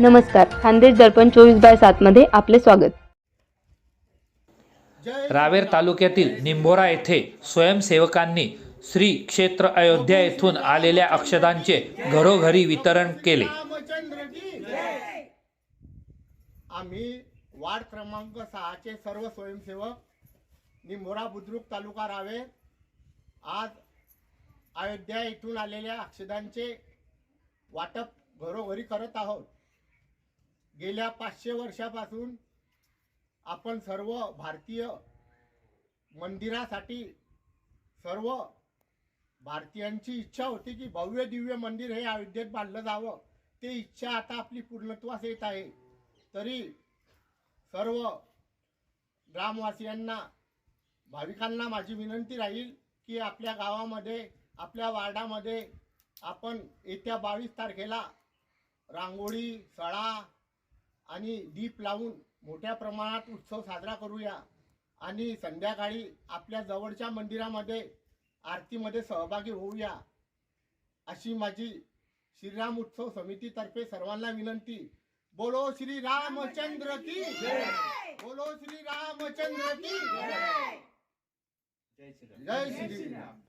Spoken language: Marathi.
नमस्कार. खानदेश दर्पण चोवीस बाय सातमध्ये आपले स्वागत. रावेर तालुक्यातील निंभोरा येथे स्वयंसेवकांनी श्री क्षेत्र अयोध्या येथून आलेल्या अक्षदांचे घरोघरी वितरण केले. आम्ही वार्ड क्रमांक सहाचे सर्व स्वयंसेवक निंभोरा बुद्रुक तालुका रावेर आज अयोध्या येथून आलेल्या अक्षदांचे वाटप घरोघरी करत आहोत. गेल्या पाचशे वर्षापासून आपण सर्व भारतीय मंदिरासाठी सर्व भारतीयांची इच्छा होती की भव्य दिव्य मंदिर हे अयोध्येत बांधलं जावं. ते इच्छा आता आपली पूर्णत्वास येत आहे. तरी सर्व ग्रामवासियांना भाविकांना माझी विनंती राहील की आपल्या गावामध्ये आपल्या वार्डामध्ये आपण येत्या बावीस तारखेला रांगोळी सळा आणि दीप लावून मोठ्या प्रमाणात उत्सव साजरा करूया. आणि संध्याकाळी आपल्या जवळच्या मंदिरामध्ये आरतीमध्ये सहभागी होऊया. अशी माझी श्रीराम उत्सव समितीतर्फे सर्वांना विनंती. बोलो श्री रामचंद्र की बोलो श्री रामचंद्र की जय. श्री राम